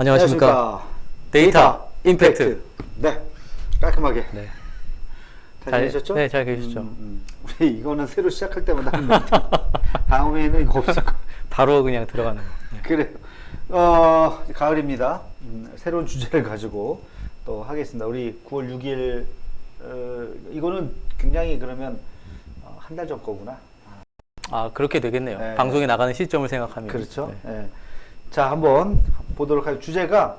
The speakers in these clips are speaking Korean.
안녕하십니까. 데이터 임팩트. 네, 깔끔하게. 네. 잘 지내셨죠? 네, 잘 계셨죠. 음, 음. 우리 이거는 새로 시작할 때마다 합니다. 다음에는 이거 없을 거. 바로 그냥 들어가는 거. 네. 그래. 어, 가을입니다. 음, 새로운 주제를 가지고 또 하겠습니다. 우리 9월 6일 어, 이거는 굉장히 그러면 어, 한달 전 거구나. 아, 그렇게 되겠네요. 네. 방송에 나가는 시점을 생각하면. 그렇죠. 네. 예. 자, 한번 보도록 할 주제가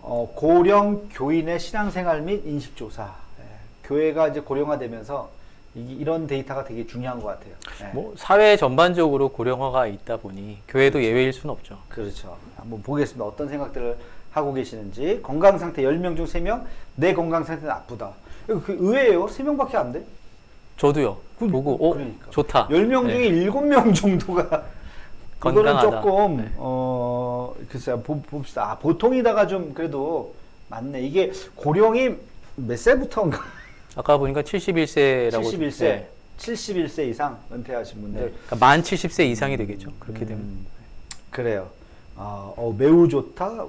어, 고령 교인의 신앙생활 및 인식 조사. 예. 교회가 이제 고령화되면서 이, 이런 데이터가 되게 중요한 것 같아요. 예. 뭐 사회 전반적으로 고령화가 있다 보니 교회도 예외일 수는 없죠. 그렇죠. 한번 보겠습니다. 어떤 생각들을 하고 계시는지. 건강 상태 10명 중 3명, 내 건강 상태 나쁘다. 이거 그 의외예요. 3명밖에 안 돼. 저도요. 그- 보고 어, 그러니까. 좋다. 10명 네. 중에 7명 정도가 이거는 건강하다. 조금 네. 어 글쎄요 보- 봅시다. 아, 보통이다가 좀 그래도 맞네. 이게 고령이 몇 세부터인가? 아까 보니까 71세라고 71세, 네. 71세 이상 은퇴하신 네. 분들. 그러니까 만 70세 이상이 되겠죠. 그렇게 되면. 음, 그래요. 아, 어, 매우 좋다.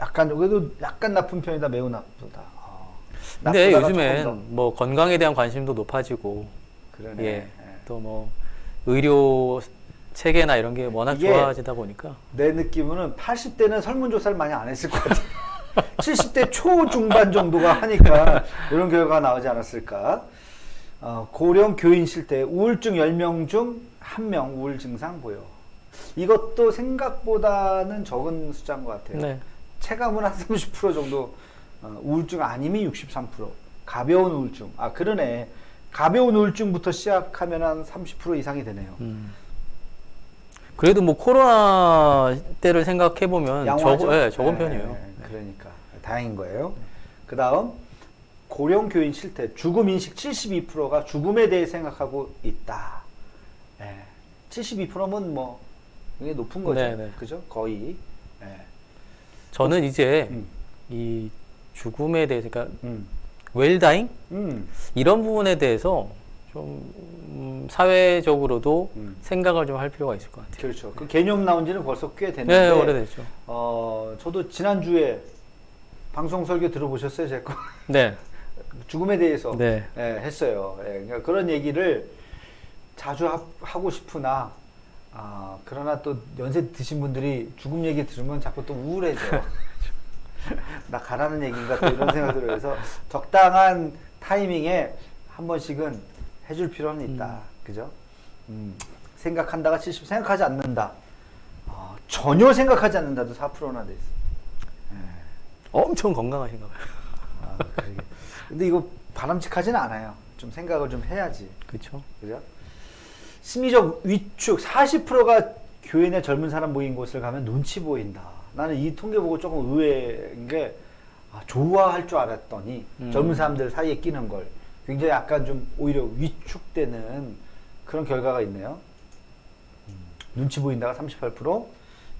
약간 그래도 약간 나쁜 편이다. 매우 나쁘다. 아, 근데 나쁘다가 요즘엔 뭐 건강에 대한 관심도 높아지고 더. 그러네. 예. 예. 또 뭐 의료 체계나 이런 게 워낙 이게 좋아지다 보니까 내 느낌으로는 80대는 설문조사를 많이 안 했을 것 같아요. 70대 초 중반 정도가 하니까 이런 결과가 나오지 않았을까. 어, 고령 교인 실태 우울증 10명 중 1명 우울 증상 보여. 이것도 생각보다는 적은 숫자인 것 같아요. 네. 체감은 한 30% 정도 어, 우울증 아님이 63% 가벼운 우울증 아 그러네 가벼운 우울증부터 시작하면 한 30% 이상이 되네요 음. 그래도 뭐 코로나 때를 생각해 보면? 적은 예, 적은 네, 편이에요. 그러니까 다행인 거예요. 그 다음 고령 교인 실태 죽음 인식 72%가 죽음에 대해 생각하고 있다. 예. 72%면 뭐 이게 높은 거죠. 네, 네. 그죠? 거의. 예. 저는 이제 음. 이 죽음에 대해서 그러니까 음. 웰다잉 음. 이런 부분에 대해서 좀 음, 사회적으로도 음. 생각을 좀 할 필요가 있을 것 같아요. 그렇죠. 그 개념 나온 지는 벌써 꽤 됐는데. 네, 오래됐죠. 어, 저도 지난주에 방송 설교 들어보셨어요, 제 거? 네. 죽음에 대해서 네. 예, 했어요. 예, 그러니까 그런 얘기를 자주 하, 하고 싶으나 아, 그러나 또 연세 드신 분들이 죽음 얘기 들으면 자꾸 또 우울해져. 나 가라는 얘기인가 또 이런 생각 들어요. 그래서 적당한 타이밍에 한 번씩은 해줄 필요는 있다. 그죠? 음, 생각한다가 70, 생각하지 않는다. 아, 전혀 생각하지 않는다도 4%나 돼 있어. 예. 엄청 건강하신가 봐요. 아, 그러게. 근데 이거 바람직하지는 않아요. 좀 생각을 좀 해야지. 그렇죠. 그죠? 심리적 위축 40%가 교회 내 젊은 사람 모인 곳을 가면 눈치 보인다. 나는 이 통계 보고 조금 의외인 게 아, 좋아할 줄 알았더니 음. 젊은 사람들 사이에 끼는 걸 굉장히 약간 좀 오히려 위축되는 그런 결과가 있네요. 음, 눈치 보인다가 38%,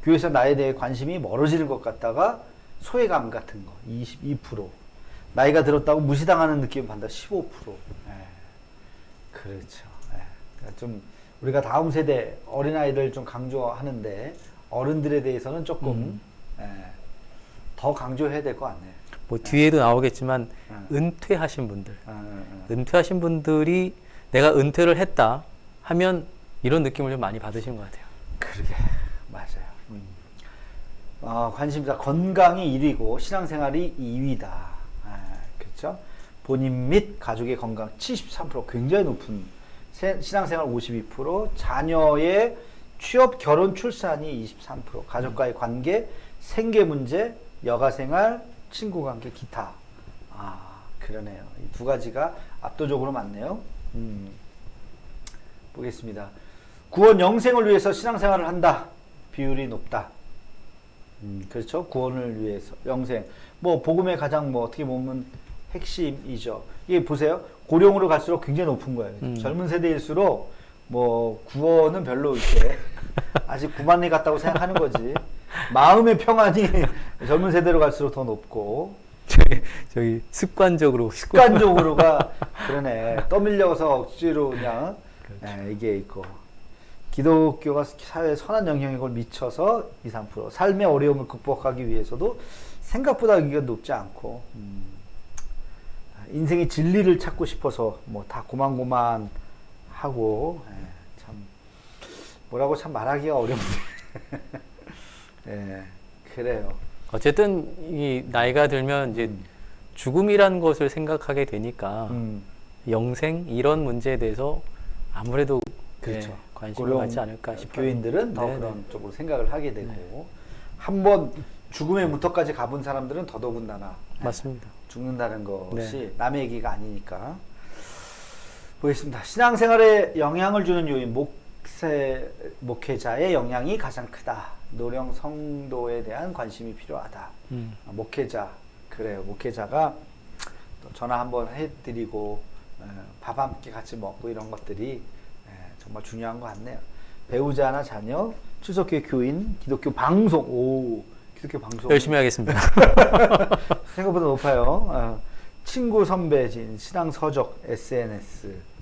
교회에서 나에 대해 관심이 멀어지는 것 같다가 소외감 같은 거 22%, 나이가 들었다고 무시당하는 느낌 받다 15%. 예. 그렇죠. 예. 그러니까 좀 우리가 다음 세대 어린아이들 좀 강조하는데 어른들에 대해서는 조금 음. 예, 더 강조해야 될 것 같네요. 뭐 뒤에도 나오겠지만 음. 은퇴하신 분들. 은퇴하신 분들이 내가 은퇴를 했다 하면 이런 느낌을 좀 많이 받으시는 것 같아요. 그러게 맞아요. 음. 아, 관심사 건강이 1위고 신앙생활이 2위다. 아, 그렇죠? 본인 및 가족의 건강 73% 굉장히 높은 세- 신앙생활 52% 자녀의 취업 결혼 출산이 23% 가족과의 관계 생계 문제 여가생활 친구 관계 기타 아 그러네요 이 두 가지가 압도적으로 많네요 음. 보겠습니다. 구원 영생을 위해서 신앙생활을 한다. 비율이 높다. 음, 그렇죠. 구원을 위해서 영생. 뭐 복음의 가장 뭐 어떻게 보면 핵심이죠. 이게 보세요. 고령으로 갈수록 굉장히 높은 거예요. 음. 젊은 세대일수록 뭐 구원은 별로 이렇게 아직 구만리 같다고 생각하는 거지. 마음의 평안이 젊은 세대로 갈수록 더 높고 저기, 저기 습관적으로 습관적으로가 그러네 떠밀려서 억지로 그냥 예, 이게 있고 기독교가 사회에 선한 영향력을 미쳐서 2, 3%. 삶의 어려움을 극복하기 위해서도 생각보다 의견 높지 않고, 음, 인생의 진리를 찾고 싶어서 뭐 다 고만고만 하고, 예, 참, 뭐라고 참 말하기가 어렵네. 예, 그래요. 어쨌든 이 나이가 들면 이제 죽음이라는 것을 생각하게 되니까 음, 영생 이런 문제에 대해서 아무래도 그렇죠. 네, 관심을 고령 갖지 않을까 싶어요. 교인들은 더 네, 그런 네. 쪽으로 생각을 하게 되고 한번 죽음의 무턱까지 가본 사람들은 더더군다나 맞습니다. 죽는다는 것이 네. 남의 얘기가 아니니까 보겠습니다. 신앙생활에 영향을 주는 요인 목세 목회자의 영향이 가장 크다. 노령 성도에 대한 관심이 필요하다. 음. 아, 목회자 그래요. 목회자가 또 전화 한번 해드리고 밥 함께 같이 먹고 이런 것들이 에, 정말 중요한 것 같네요. 배우자나 자녀, 추석교회 교인, 기독교 방송, 오 기독교 방송 열심히 하겠습니다. 생각보다 높아요. 어, 친구, 선배, 진, 신앙 서적, SNS.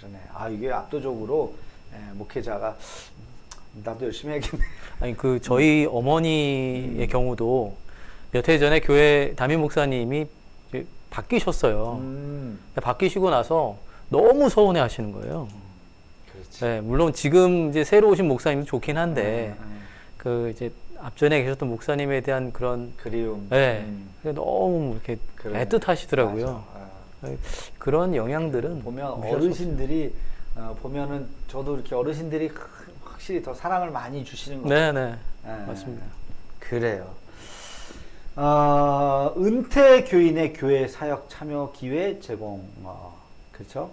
아 그러네. 아 이게 압도적으로 에, 목회자가 음, 나도 열심히 해야겠네. 아니 그 저희 어머니의 음. 경우도 몇 해 전에 교회 담임 목사님이 바뀌셨어요. 음, 바뀌시고 나서 너무 서운해 하시는 거예요. 그렇지. 네, 물론 지금 이제 새로 오신 목사님도 좋긴 한데 음, 음. 그 이제 앞전에 계셨던 목사님에 대한 그런 그리움. 네, 음, 너무 이렇게 그러네. 애틋하시더라고요. 그런 영향들은 보면 어르신들이 어, 보면은 저도 이렇게 어르신들이 확실히 더 사랑을 많이 주시는 것 없어요. 같아요. 네, 네, 예. 맞습니다. 그래요. 어, 은퇴 교인의 교회 사역 참여 기회 제공. 어, 그렇죠?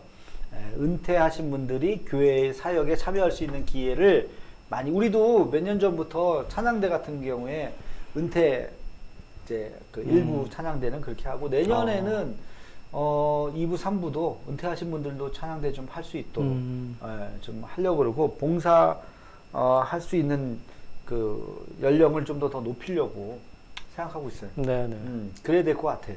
예, 은퇴하신 분들이 교회 사역에 참여할 수 있는 기회를 많이 우리도 몇 년 전부터 찬양대 같은 경우에 은퇴 이제 그 일부 음. 찬양대는 그렇게 하고 내년에는 어 2부 3부도 은퇴하신 분들도 찬양대 좀 할 수 있도록 음. 예, 좀 하려고 그러고 봉사 어, 할 수 있는 그 연령을 좀 더 더 높이려고 생각하고 있어요. 네, 네. 음, 그래야 될 것 같아.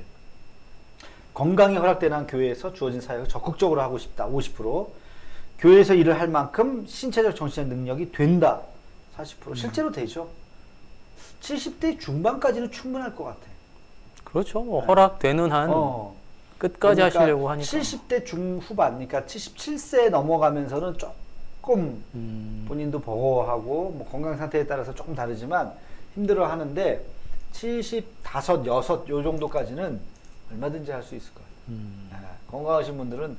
건강이 허락되는 한 교회에서 주어진 사역을 적극적으로 하고 싶다. 50%. 교회에서 일을 할 만큼 신체적 정신적 능력이 된다. 40%. 실제로 되죠. 70대 중반까지는 충분할 것 같아. 그렇죠. 뭐 허락되는 한 어. 끝까지 그러니까 하시려고 하니까. 70대 중후반, 그러니까 77세 넘어가면서는 조금 음, 본인도 버거워하고 뭐 건강 상태에 따라서 조금 다르지만 힘들어 하는데 75, 6, 요 정도까지는 얼마든지 할 수 있을 거예요. 음. 네, 건강하신 분들은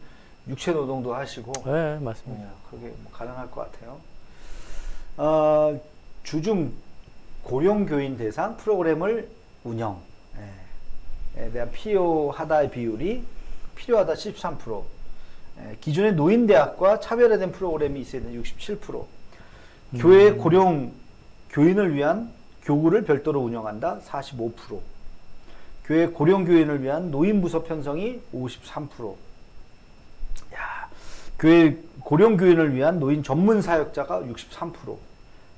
육체 노동도 하시고 네, 맞습니다. 어, 그게 뭐 가능할 것 같아요. 어, 주중 고령 교인 대상 프로그램을 운영. 에 대한 필요하다의 비율이 필요하다 13%. 에, 기존의 노인대학과 차별화된 프로그램이 있어야 되는 67%. 교회 고령 교인을 위한 교구를 별도로 운영한다 45%. 교회 고령 교인을 위한 노인 부서 편성이 53%. 야, 교회 고령 교인을 위한 노인 전문 사역자가 63%.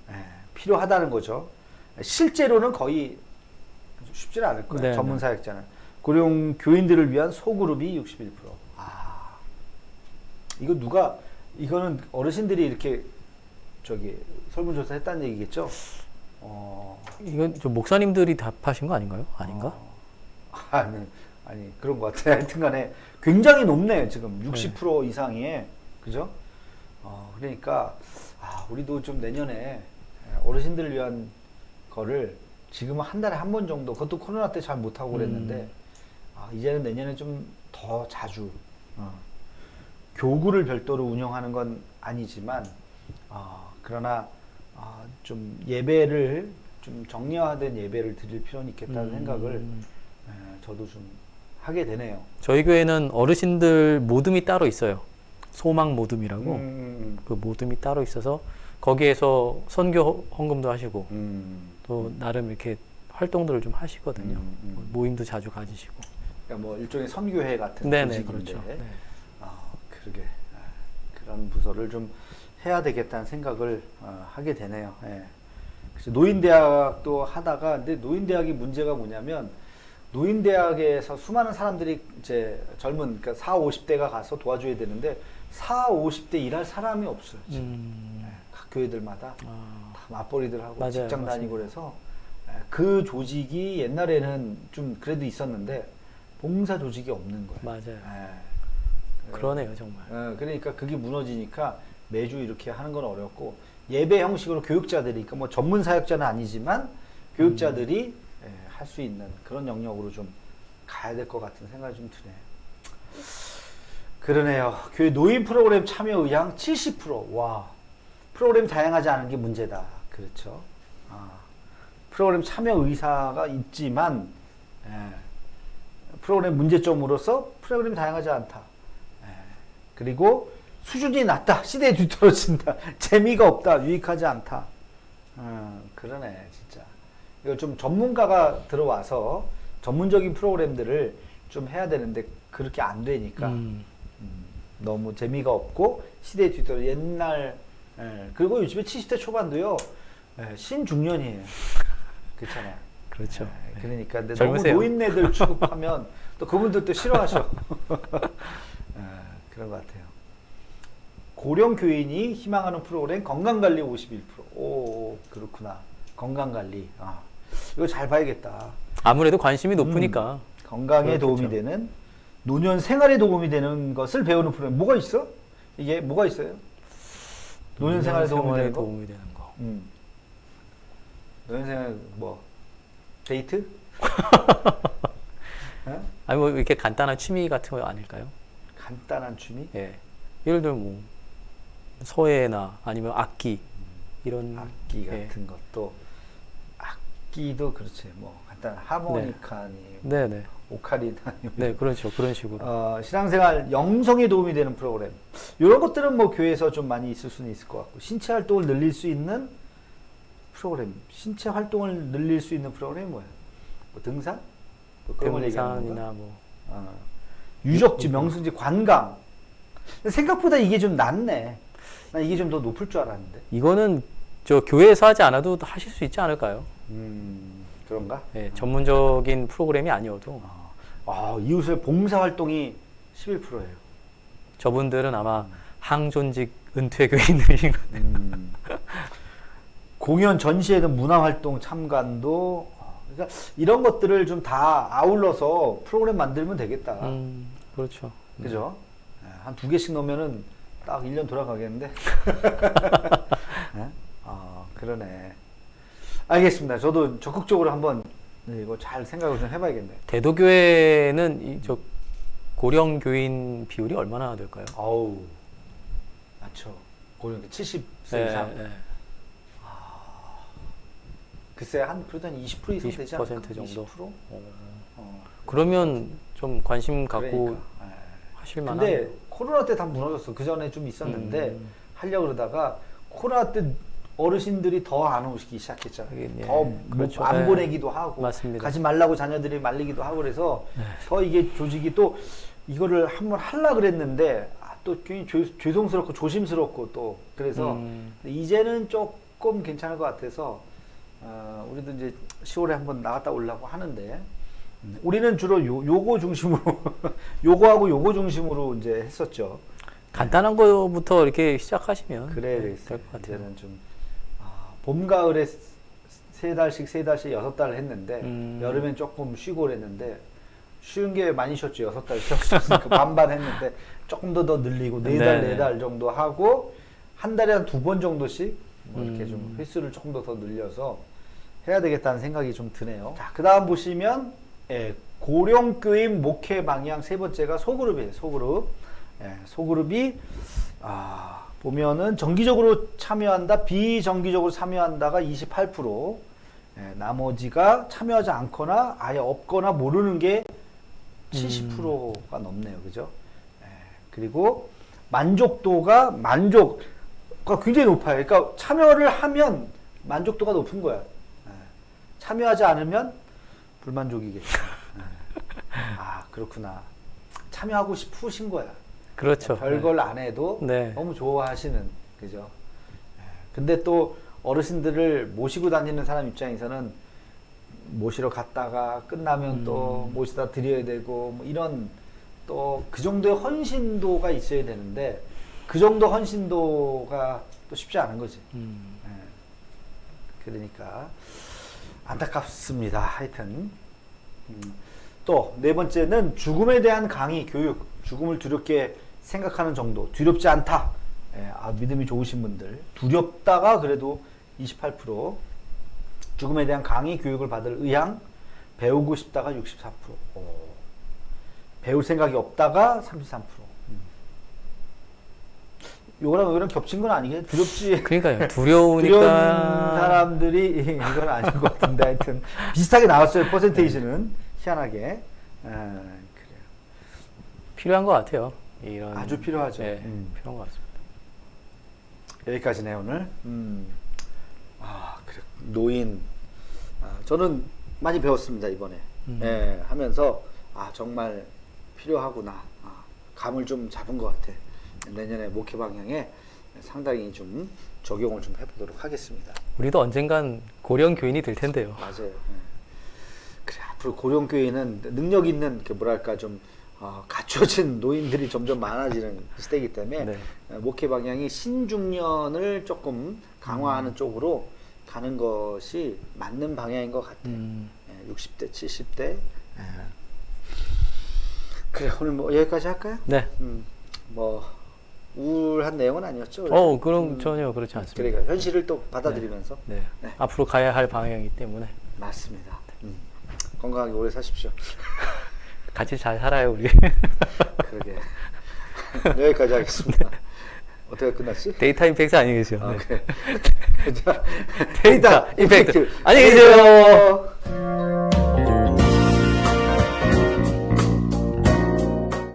예, 필요하다는 거죠. 실제로는 거의 쉽지는 않을 거예요. 네, 전문 네. 사역자는. 고령 교인들을 위한 소그룹이 61%. 아. 이거 누가 이거는 어르신들이 이렇게 저기 설문조사 했다는 얘기겠죠? 어. 이건 좀 목사님들이 답하신 거 아닌가요? 아닌가? 어. 아니, 아니 그런 것 같아요. 하여튼간에 굉장히 높네요. 지금 60% 이상의 그죠? 어, 그러니까 아, 우리도 좀 내년에 어르신들을 위한 거를 지금은 한 달에 한 번 정도 그것도 코로나 때 잘 못하고 그랬는데 음. 아, 이제는 내년에 좀 더 자주 어, 교구를 별도로 운영하는 건 아니지만 어, 그러나 아, 좀 예배를 좀 정량화된 예배를 드릴 필요는 있겠다는 음. 생각을 에, 저도 좀 하게 되네요. 저희 교회는 어르신들 모둠이 따로 있어요. 소망 모둠이라고 음, 그 모둠이 따로 있어서 거기에서 선교 헌금도 하시고 음, 또 나름 이렇게 활동들을 좀 하시거든요. 음, 음. 뭐 모임도 자주 가지시고. 그러니까 뭐 일종의 선교회 같은 네네 그렇죠. 네. 아, 그러게 아, 그런 부서를 좀 해야 되겠다는 생각을 어, 하게 되네요. 예. 그래서 노인대학도 하다가 근데 노인대학이 문제가 뭐냐면 노인대학에서 수많은 사람들이 이제 젊은 그러니까 4, 50대가 가서 도와줘야 되는데 4, 50대 일할 사람이 없어요. 지금. 음. 예, 각 교회들마다 아, 다 맞벌이들 하고 맞아요, 직장. 다니고 그래서 예, 그 조직이 옛날에는 좀 그래도 있었는데 봉사 조직이 없는 거예요. 맞아요. 예. 그러네요, 정말. 어, 그러니까 그게 무너지니까 매주 이렇게 하는 건 어렵고 예배 형식으로 교육자들이 그러니까 뭐 전문 사역자는 아니지만 교육자들이 할수 있는 그런 영역으로 좀 가야 될 것 같은 생각이 좀 드네요. 그러네요. 교회 노인 프로그램 참여 의향 70%. 와. 프로그램 다양하지 않은 게 문제다. 그렇죠. 아, 프로그램 참여 의사가 있지만 예, 프로그램 문제점으로서 프로그램이 다양하지 않다. 예, 그리고 수준이 낮다. 시대에 뒤떨어진다. 재미가 없다. 유익하지 않다. 음, 그러네, 진짜. 이거 좀 전문가가 들어와서 전문적인 프로그램들을 좀 해야 되는데 그렇게 안 되니까 음, 음, 너무 재미가 없고 시대에 뒤떨어 옛날 예, 그리고 요즘에 70대 초반도요 예, 신중년이에요. 그렇잖아요. 그렇죠. 예, 그러니까 근데 젊으세요. 너무 노인네들 취급하면 또 그분들 또 싫어하셔. 예, 그런 것 같아요. 고령 교인이 희망하는 프로그램 건강관리 51%. 오 그렇구나. 건강관리. 아, 이거 잘 봐야겠다. 아무래도 관심이 높으니까. 건강에. 도움이 되는 노년 생활에 도움이 되는 것을 배우는 프로그램 뭐가 있어? 이게 뭐가 있어요? 노년 생활에 도움이 되는 거? 도움이 되는 거. 음. 노년 생활 뭐 데이트? 어? 아니 뭐 이렇게 간단한 취미 같은 거 아닐까요? 간단한 취미? 예. 예를 들면 뭐 서예나 아니면 악기 이런 악기 예. 같은 것도 악기도 그렇지 뭐 간단 하모니카니 네, 네. 오카리나니 네, 그렇죠. 그런 식으로. 어, 신앙생활 영성에 도움이 되는 프로그램 이런 것들은 뭐 교회에서 좀 많이 있을 수는 있을 것 같고 신체 활동을 늘릴 수 있는 프로그램 신체 활동을 늘릴 수 있는 프로그램이 뭐야? 뭐 등산? 뭐 그런 걸 얘기하는 건가? 뭐 어, 유적지, 명승지, 관광 생각보다 이게 좀 낮네 난 이게 좀 더 높을 줄 알았는데 이거는 저 교회에서 하지 않아도 하실 수 있지 않을까요? 음 그런가? 예, 전문적인 프로그램이 아니어도 어, 아, 이웃의 봉사 활동이 11%예요 저분들은 아마 항존직 은퇴 교인들인 것 같아요. 음. 공연 전시회는 문화활동 참관도 어, 그러니까 이런 것들을 좀 다 아울러서 프로그램 만들면 되겠다. 음, 그렇죠. 그죠? 한 두 개씩 넣으면은 딱 1년 돌아가겠는데? 네? 아, 그러네. 알겠습니다. 저도 적극적으로 한번 네, 이거 잘 생각을 좀 해봐야겠네. 대도교회는 이 저 고령 교인 비율이 얼마나 될까요? 어우, 맞죠. 고령 70세 예, 이상. 예. 글쎄, 한, 그래도 한20% 이상 되지 않을까? 20% 정도. 20%? 어. 어, 그러면 좀 관심 갖고 그러니까. 예. 하실 만한. 근데 코로나 때 다 무너졌어. 그 전에 좀 있었는데 음. 하려고 그러다가 코로나 때 어르신들이 더 안 오시기 시작했잖아요. 하긴, 예. 더안 그렇죠. 예. 보내기도 하고 맞습니다. 가지 말라고 자녀들이 말리기도 하고 그래서 네. 더 이게 조직이 또 이거를 한번 하려 그랬는데 아, 또 괜히 죄- 죄송스럽고 조심스럽고 또 그래서 음. 이제는 조금 괜찮을 것 같아서 어, 우리도 이제 10월에 한번 나갔다 오려고 하는데 음, 우리는 주로 요, 요거 중심으로 요거하고 요거 중심으로 이제 했었죠. 간단한 거부터 이렇게 시작하시면 그래야 네. 될것 같아요. 이제는 좀 아, 봄 가을에 세 달씩 세 달씩 여섯 달 했는데 음. 여름엔 조금 쉬고 그랬는데 쉬운 게 많이 쉬었죠. 여섯 달 쉬었으니까 반반 했는데 조금 더 더 늘리고 네달 네. 네달 정도 하고 한 달에 한 두 번 정도씩 뭐 이렇게 음. 좀 횟수를 조금 더 더 늘려서 해야 되겠다는 생각이 좀 드네요. 자, 그 다음 보시면 예, 고령교인 목회 방향 세 번째가 소그룹이에요. 소그룹. 예, 소그룹이 아, 보면은 정기적으로 참여한다, 비정기적으로 참여한다가 28%, 예, 나머지가 참여하지 않거나 아예 없거나 모르는 게 70%가 넘네요. 그죠? 예, 그리고 만족도가 만족가 굉장히 높아요. 그러니까 참여를 하면 만족도가 높은 거야. 예, 참여하지 않으면 불만족이겠죠. 예. 아, 그렇구나. 참여하고 싶으신 거야. 그렇죠. 별걸 안 해도 네. 너무 좋아하시는 그죠. 예. 근데 또 어르신들을 모시고 다니는 사람 입장에서는 모시러 갔다가 끝나면 또 음. 모시다 드려야 되고 뭐 이런 또 그 정도의 헌신도가 있어야 되는데 그 정도 헌신도가 또 쉽지 않은 거지. 음. 예. 그러니까 안타깝습니다. 하여튼 또네 번째는 죽음에 대한 강의 교육, 죽음을 두렵게 생각하는 정도, 두렵지 않다. 예, 아, 믿음이 좋으신 분들 두렵다가 그래도 28%, 죽음에 대한 강의 교육을 받을 의향, 배우고 싶다가 64%, 오. 배울 생각이 없다가 33%. 음. 요거랑 요거랑 겹친 건 아니겠지? 두렵지. 그러니까요. 두려운 두려우니까 사람들이 이건 아닌 것 같은데 하여튼 비슷하게 나왔어요 퍼센테이지는 희한하게 아, 그래요 필요한 것 같아요. 이런 아주 필요하죠. 네, 음. 필요한 것 같습니다. 여기까지네 오늘 음. 아 그래 노인 아, 저는 많이 배웠습니다 이번에 음. 예, 하면서 아 정말 필요하구나 아, 감을 좀 잡은 것 같아 내년에 목회 방향에 상당히 좀 적용을 좀 해보도록 하겠습니다. 우리도 언젠간 고령 교인이 될 텐데요. 맞아요. 예. 그래 앞으로 고령교회는 능력 있는 그 뭐랄까 좀 어, 갖춰진 노인들이 점점 많아지는 시대이기 때문에 네. 어, 목회 방향이 신중년을 조금 강화하는 쪽으로 가는 것이 맞는 방향인 것 같아요. 음. 예, 60대, 70대. 예. 그래 오늘 뭐 여기까지 할까요? 네. 음, 뭐 우울한 내용은 아니었죠. 어, 그럼 음, 전혀 그렇지 않습니다. 그러니까 현실을 또 받아들이면서 네. 네. 앞으로 가야 할 방향이기 때문에 맞습니다. 음. 건강하게 오래 사십시오. 같이 잘 살아요, 우리. 그러게. 여기까지 하겠습니다. 어떻게 끝났지? 데이터 임팩트 아니겠죠? 아, 네. 그래. 자, 데이터 임팩트. 안녕히 계세요. 안녕히 계세요.